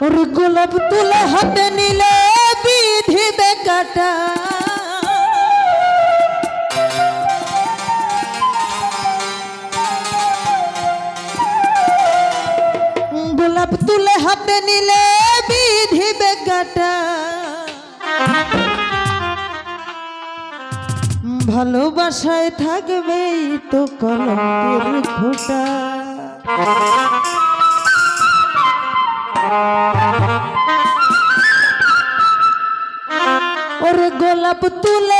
ওর গোলাপ তুলে হাতে নিলে বিধি বেকাটা গোলাপ তুলে হাতে নিলে বিধি বেকাটা ভালোবাসায় থাকবেই তো কলঙ্কের ওরে গোলাপ তুলে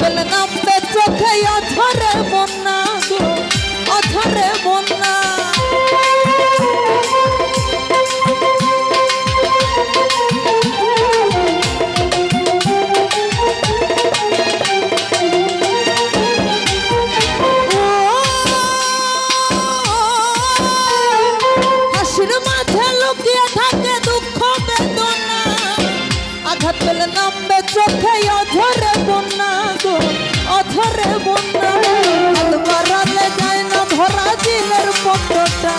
নামবে চোখে অঝরে। পেলে নামবে চোখে অঝরে বন্যা গো অঝরে বন্যা হাত বাড়ালে যায় না ধরা দিলের পটটা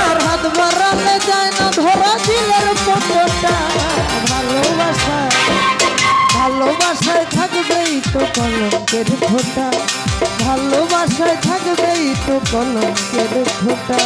আর হাত বাড়ালে যায় না ধরা দিলের পটটা ভালোবাসা, ভালোবাসায় থাকবেই তো কলঙ্কের ফোঁটা ভালোবাসায় থাকবেই তো কলঙ্কের ফোঁটা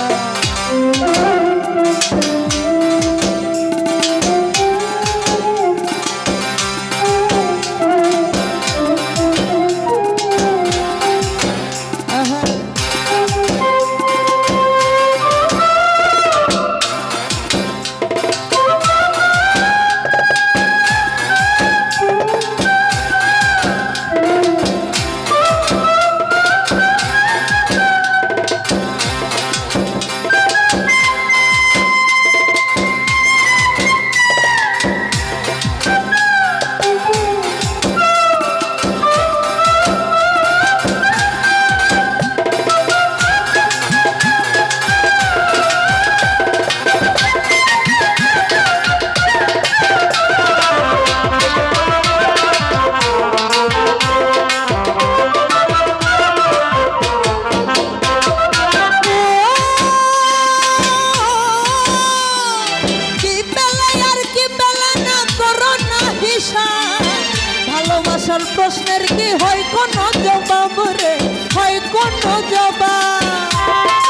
আসল প্রশ্নের কি হয় কোন জবাব রে? হয় কোন জবাব?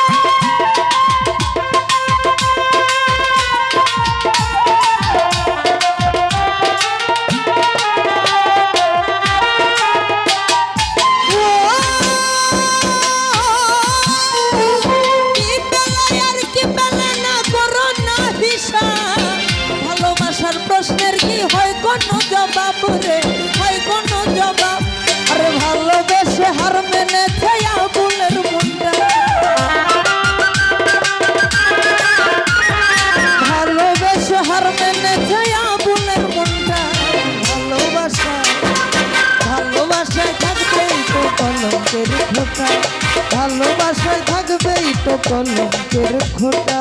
কলঙ্কের খোটা।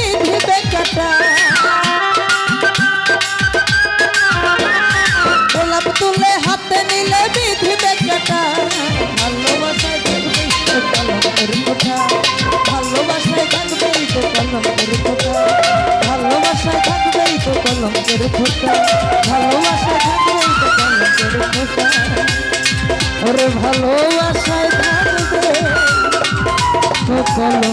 কলঙ্কের খোসা ভালোবাসা থাকবে কলঙ্কের ওরে ভালোবাসায় থাকবে কলঙ্ক